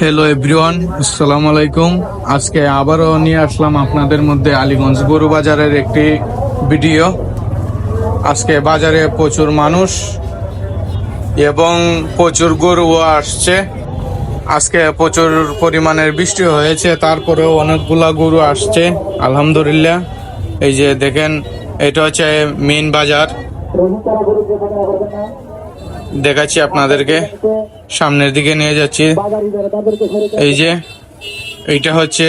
Hello everyone আসসালামু আলাইকুম আজকে আবারও নিয়ে আসলাম আপনাদের মধ্যে আলীগঞ্জ গরু বাজারের একটি ভিডিও। আজকে বাজারে প্রচুর মানুষ এবং প্রচুর গরুও আসছে। আজকে প্রচুর পরিমাণের বৃষ্টি হয়েছে, তারপরেও অনেকগুলা গরু আসছে। আলহামদুলিল্লাহ। এই যে দেখেন, এটা হচ্ছে মেন বাজার। দেখাচ্ছি আপনাদেরকে। সামনের দিকে নিয়ে যাচ্ছি। এই যে, এইটা হচ্ছে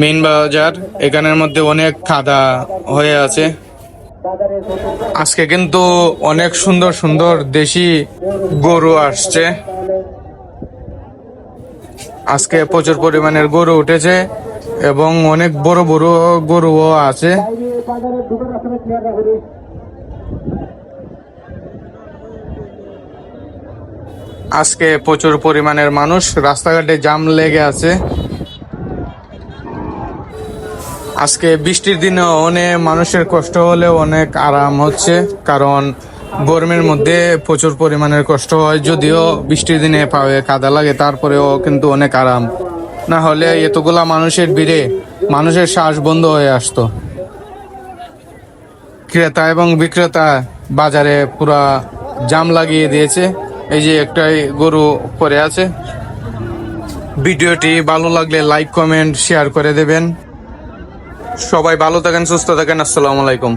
মেন বাজার। এখানের মধ্যে অনেক খাদা হয়ে আছে। আজকে কিন্তু অনেক সুন্দর সুন্দর দেশি গরু আসছে। আজকে প্রচুর পরিমাণের গরু উঠেছে এবং অনেক বড় বড় গরুও আছে। আজকে প্রচুর পরিমাণের মানুষ, রাস্তাঘাটে জাম লেগে আছে। আজকে বৃষ্টির দিনে অনেক মানুষের কষ্ট হলেও অনেক আরাম হচ্ছে, কারণ গরমের মধ্যে প্রচুর পরিমাণের কষ্ট হয়, যদিও বৃষ্টির দিনে পায়ে কাদা লাগে, তারপরেও কিন্তু অনেক আরাম। না হলে এতগুলা মানুষের ভিড়ে মানুষের শ্বাস বন্ধ হয়ে আসতো। ক্রেতা এবং বিক্রেতা বাজারে পুরা জাম লাগিয়ে দিয়েছে। এই যে একটাই গরু পরে আছে। ভিডিওটি ভালো লাগলে লাইক কমেন্ট শেয়ার করে দেবেন। সবাই ভালো থাকেন, সুস্থ থাকেন, আসসালামু আলাইকুম।